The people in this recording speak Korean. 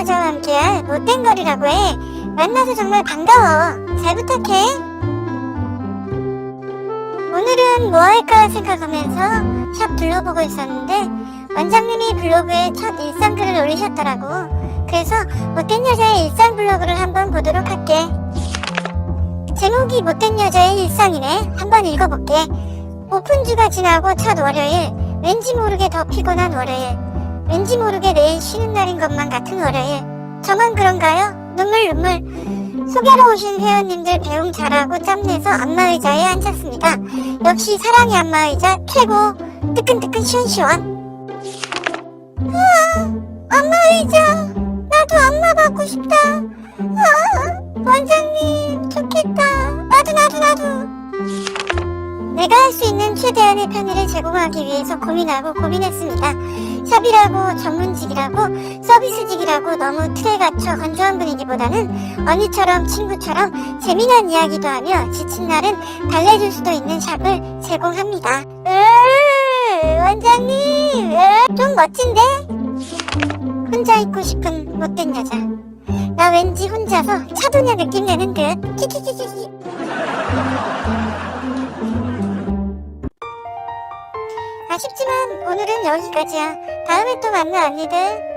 여자와 함께할 못된 거리라고 해. 만나서 정말 반가워. 잘 부탁해. 오늘은 뭐 할까 생각하면서 샵 둘러보고 있었는데 원장님이 블로그에 첫 일상 글을 올리셨더라고. 그래서 못된 여자의 일상 블로그를 한번 보도록 할게. 제목이 못된 여자의 일상이네. 한번 읽어볼게. 오픈주가 지나고 첫 월요일. 왠지 모르게 더 피곤한 월요일. 왠지 모르게 내일 쉬는 날인 것만 같은 월요일. 저만 그런가요? 눈물 눈물. 소개로 오신 회원님들 배움 잘하고 짬내서 안마의자에 앉았습니다. 역시 사랑의 안마의자 최고. 뜨끈뜨끈 시원시원. 우와, 안마의자. 나도 안마 받고 싶다. 아, 원장님, 좋겠다. 나도, 나도, 나도. 내가 최대한의 편의를 제공하기 위해서 고민하고 고민했습니다. 샵이라고 전문직이라고 서비스직이라고 너무 틀에 갇혀 건조한 분위기보다는 언니처럼 친구처럼 재미난 이야기도 하며 지친 날은 달래줄 수도 있는 샵을 제공합니다. 으, 원장님, 으, 좀 멋진데? 혼자 있고 싶은 못된 여자. 나 왠지 혼자서 차도녀 느낌 내는 듯. 키키키키키. 아쉽지만 오늘은 여기까지야. 다음에 또 만나 언니들.